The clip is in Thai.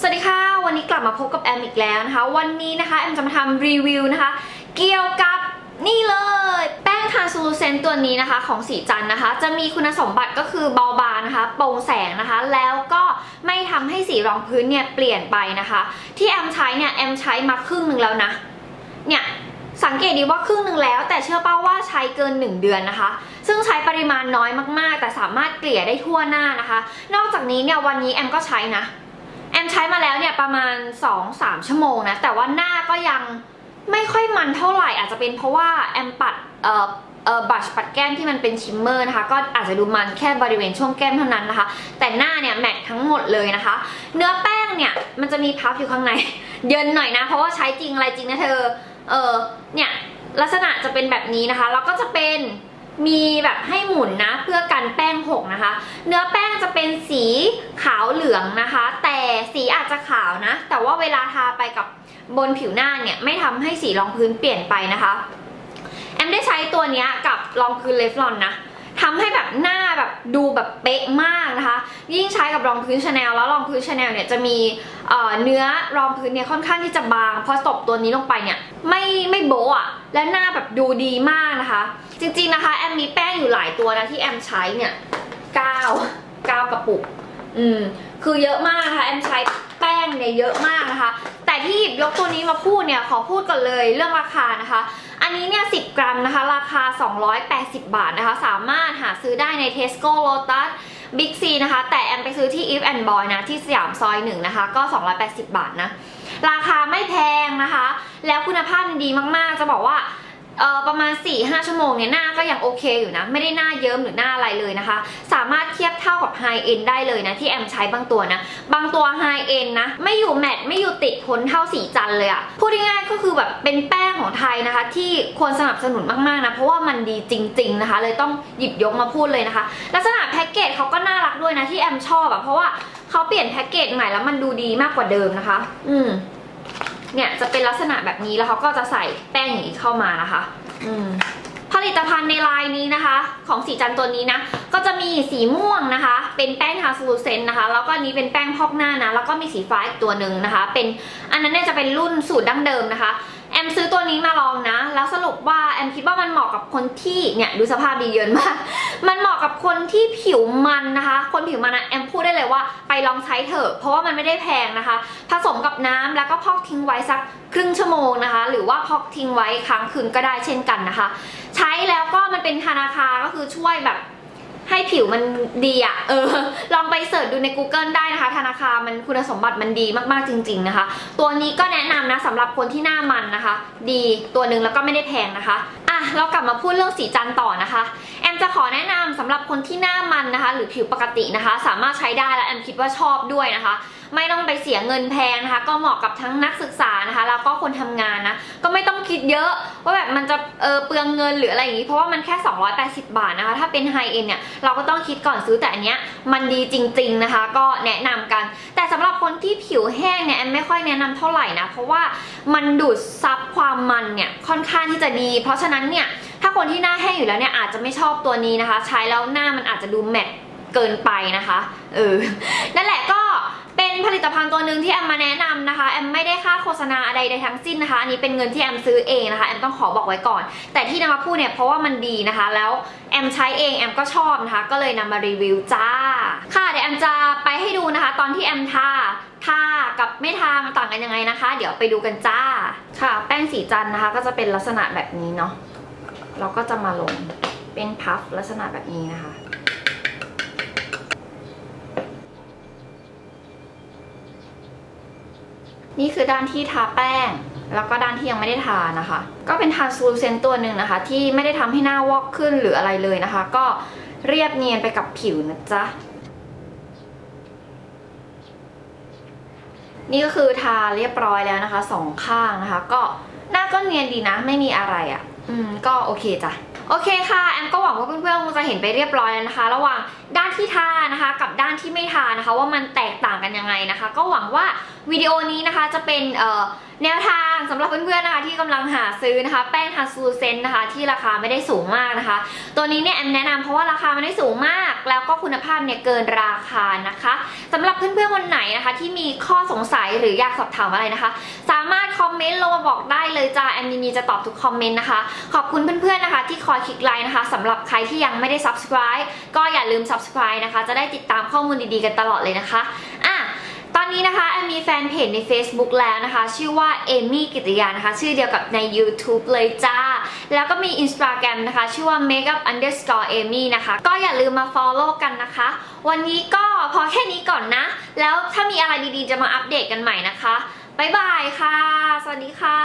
สวัสดีค่ะ วันนี้กลับมาพบกับแอมอีกแล้วนะคะ วันนี้นะคะแอมจะมาทำรีวิวนะคะ เกี่ยวกับนี่เลย แป้งทาซูลูเซนตัวนี้นะคะ ของสีจันนะคะ จะมีคุณสมบัติก็คือเบาบางนะคะโปร่งแสงนะคะ แล้วก็ไม่ทำให้สีรองพื้นเนี่ยเปลี่ยนไปนะคะ ที่แอมใช้เนี่ยแอมใช้มาครึ่งหนึ่งแล้วนะ เนี่ยสังเกตดีว่าครึ่งหนึ่งแล้ว แต่เชื่อเป้าว่าใช้เกิน 1 เดือนนะคะ ซึ่งใช้ปริมาณน้อยมากๆ แต่สามารถเกลี่ยได้ทั่วหน้านะคะ นอกจากนี้เนี่ยวันนี้แอมก็ใช้นะ ใช้มาแล้วเนี่ยประมาณ 2-3 ชั่วโมงนะ แต่ว่าหน้าก็ยังไม่ค่อยมันเท่าไหร่อาจจะเป็นเพราะว่าแอมปัดเอ่อเอ่อบัชปัดแก้มที่มันเป็นชิมเมอร์นะคะ ก็อาจจะดูมันแค่บริเวณช่วงแก้มเท่านั้นนะคะ แต่หน้าเนี่ยแมททั้งหมดเลยนะคะ เนื้อแป้งเนี่ยมันจะมีพับอยู่ข้างใน เยินหน่อยนะ เพราะว่าใช้จริงอะไรจริงนะเธอ เออเนี่ยลักษณะจะเป็นแบบนี้นะคะ แล้วก็จะเป็น มีแบบให้หมุนนะเพื่อกันแป้งหกนะคะ เนื้อแป้งจะเป็นสีขาวเหลืองนะคะ แต่สีอาจจะขาวนะ แต่ว่าเวลาทาไปกับบนผิวหน้าเนี่ยไม่ทำให้สีรองพื้นเปลี่ยนไปนะคะ แอมได้ใช้ตัวเนี้ยกับรองพื้นเลฟลอนนะ ทำให้แบบหน้าแบบดูแบบเป๊ะมากนะคะ ยิ่งใช้กับรองพื้นชาแนลแล้วรองพื้นชาแนลเนี่ยจะมีเเนื้อรองพื้นเนี่ยค่อนข้างที่จะบางพอตบตัวนี้ลงไปเนี่ยไม่ไม่โบะอะและหน้าแบบดูดีมากนะคะ จริงๆนะคะแอมมีแป้งอยู่หลายตัวนะที่แอมใช้เนี่ย9 9กระปุก อืมคือเยอะมากนะคะแอมใช้ แป้งเนี่ยเยอะมากนะคะ แต่ที่หยิบยกตัวนี้มาพูดเนี่ยขอพูดก่อนเลยเรื่องราคานะคะ อันนี้เนี่ย 10 กรัมนะคะ ราคา 280 บาทนะคะ สามารถหาซื้อได้ใน Tesco Lotus Big C นะคะ แต่แอมไปซื้อที่ If and Boy นะ ที่สยามซอยหนึ่งนะคะ ก็ 280 บาทนะ ราคาไม่แพงนะคะ แล้วคุณภาพดีมากๆ จะบอกว่า เออประมาณ 4-5 ชั่วโมงเนี่ยหน้าก็ยังโอเคอยู่นะ ไม่ได้หน้าเยิ้มหรือหน้าอะไรเลยนะคะ สามารถเทียบเท่ากับ High End ได้เลยนะ ที่แอมใช้บางตัวนะ บางตัว High End นะ ไม่อยู่แมตต์ไม่อยู่ติดทนเท่าสีจันเลยอะพูดง่ายๆก็คือแบบเป็นแป้งของไทยนะคะ ที่ควรสนับสนุนมากๆนะ เพราะว่ามันดีจริง ๆนะคะ เลยต้องหยิบยกมาพูดเลยนะคะ ลักษณะแพ็กเกจเขาก็น่ารักด้วยนะที่แอมชอบอะเพราะว่าเขาเปลี่ยนแพ็กเกจใหม่แล้วมันดูดีมากกว่าเดิมนะคะ อืม เนี่ยจะเป็นลักษณะแบบนี้แล้วเขาก็จะใส่แป้งอย่างนี้เข้ามานะคะ อืมผลิตภัณฑ์ในลายนี้นะคะ ของสีจันตัวนี้นะ ก็จะมีสีม่วงนะคะ เป็นแป้งทาสลูเซนนะคะ แล้วก็อันนี้เป็นแป้งพอกหน้านะ แล้วก็มีสีฟ้าอีกตัวหนึ่งนะคะ เป็นอันนั้นเนี่ยจะเป็นรุ่นสูตรดั้งเดิมนะคะ แอมซื้อตัวนี้มาลองนะ แล้วสรุปว่าแอมคิดว่ามันเหมาะกับคนที่เนี่ยดูสภาพดีเยินมาก มันเหมาะกับคนที่ผิวมันนะคะ คนผิวมันนะแอมพูดได้เลยว่าไปลองใช้เถอะ เพราะว่ามันไม่ได้แพงนะคะ ผสมกับน้ำแล้วก็พอกทิ้งไว้สักครึ่งชั่วโมงนะคะ หรือว่าพอกทิ้งไว้ค้างคืนก็ได้เช่นกันนะคะ ใช้แล้วก็มันเป็นธนาคารก็คือช่วยแบบให้ผิวมันดีอะเออ ลองไปเสิร์ชดูใน Google ได้นะคะ ธนาคารมันคุณสมบัติมันดีมากๆจริง ๆนะคะ ตัวนี้ก็แนะนำนะสำหรับคนที่หน้ามันนะคะ ดีตัวหนึ่งแล้วก็ไม่ได้แพงนะคะ เรากลับมาพูดเรื่องสีจันต์ต่อนะคะ แอมจะขอแนะนำสำหรับคนที่หน้ามันนะคะ หรือผิวปกตินะคะ สามารถใช้ได้และแอมคิดว่าชอบด้วยนะคะ ไม่ต้องไปเสียเงินแพงนะคะ ก็เหมาะกับทั้งนักศึกษานะคะ แล้วก็คนทำงานนะ ก็ไม่ต้องคิดเยอะว่าแบบมันจะเออเปลืองเงินหรืออะไรอย่างนี้ เพราะว่ามันแค่ 280 บาทนะคะ ถ้าเป็นไฮเอ็นเนี่ย เราก็ต้องคิดก่อนซื้อแต่อันเนี้ยมันดีจริง ๆนะคะ ก็แนะนำกัน แต่สำหรับคนที่ผิวแห้งเนี่ยแอมไม่ค่อยแนะนำเท่าไหร่นะ เพราะว่ามันดูดซับความมันเนี่ยค่อนข้างที่จะดี เพราะฉะนั้นเนี่ยถ้าคนที่หน้าแห้งอยู่แล้วเนี่ยอาจจะไม่ชอบตัวนี้นะคะ ใช้แล้วหน้ามันอาจจะดูแมตต์เกินไปนะคะ เออ นั่นแหละก็ ลิตภัณฑ์ตัวหนึ่งที่แอมมาแนะนำนะคะแอมไม่ได้ค่าโฆษณาอะไรใดทั้งสิ้นนะคะอันนี้เป็นเงินที่แอมซื้อเองนะคะแอมต้องขอบอกไว้ก่อน แต่ที่นำมาพูดเนี่ยเพราะว่ามันดีนะคะ แล้วแอมใช้เองแอมก็ชอบนะคะ ก็เลยนำมารีวิวจ้า ค่ะเดี๋ยวแอมจะไปให้ดูนะคะ ตอนที่แอมทาทากับไม่ทามันต่างกันยังไงนะคะ เดี๋ยวไปดูกันจ้าค่ะ แป้งสีจันนะคะ ก็จะเป็นลักษณะแบบนี้เนาะเราก็จะมาลงเป็นพัฟลักษณะแบบนี้นะคะ นี่คือด้านที่ทาแป้ง แล้วก็ด้านที่ยังไม่ได้ทานะคะ ก็เป็นทาซูลเซนตัวหนึ่งนะคะ ที่ไม่ได้ทำให้หน้าวอกขึ้นหรืออะไรเลยนะคะ ก็เรียบเนียนไปกับผิวนะจ๊ะนี่ก็คือทาเรียบร้อยแล้วนะคะสองข้างนะคะ ก็หน้าก็เนียนดีนะ ไม่มีอะไรอะ่ะ อืม ก็โอเคจ้ะโอเคค่ะแอมก็หวังว่าเพื่อนๆคงจะเห็นไปเรียบร้อยแล้วนะคะ ระหว่างด้านที่ทานะคะ กับด้านที่ไม่ทานะคะ ว่ามันแตกต่างกันยังไงนะคะ ก็หวังว่าวิดีโอนี้นะคะจะเป็นแนวทางสำหรับเพื่อนๆนะคะที่กำลังหาซื้อนะคะแป้งทาซูเซนนะคะที่ราคาไม่ได้สูงมากนะคะ ตัวนี้เนี่ยแอมแนะนำเพราะว่าราคาไม่ได้สูงมาก แล้วก็คุณภาพเนี่ยเกินราคานะคะสำหรับเพื่อนๆคนไหนนะคะที่มีข้อสงสัยหรืออยากสอบถามอะไรนะคะ สามารถคอมเมนต์ลงมาบอกได้เลยจ้าแอมยินดีจะตอบทุกคอมเมนต์นะคะ ขอบคุณเพื่อนๆนะคะ ที่คอยคลิกไลค์นะคะสำหรับใครที่ยังไม่ได้ subscribe ก็อย่าลืม subscribe นะคะ จะได้ติดตามข้อมูลดีๆกันตลอดเลยนะคะ ตอนนี้นะคะแอมมีแฟนเพจใน Facebook แล้วนะคะ ชื่อว่าเอมี่กิตยานะคะ ชื่อเดียวกับใน YouTube เลยจ้า แล้วก็มี Instagram นะคะ ชื่อว่า makeup underscore amy นะคะ ก็อย่าลืมมา follow กันนะคะ วันนี้ก็พอแค่นี้ก่อนนะ แล้วถ้ามีอะไรดีๆ จะมาอัปเดตกันใหม่นะคะบ๊ายบายค่ะ สวัสดีค่ะ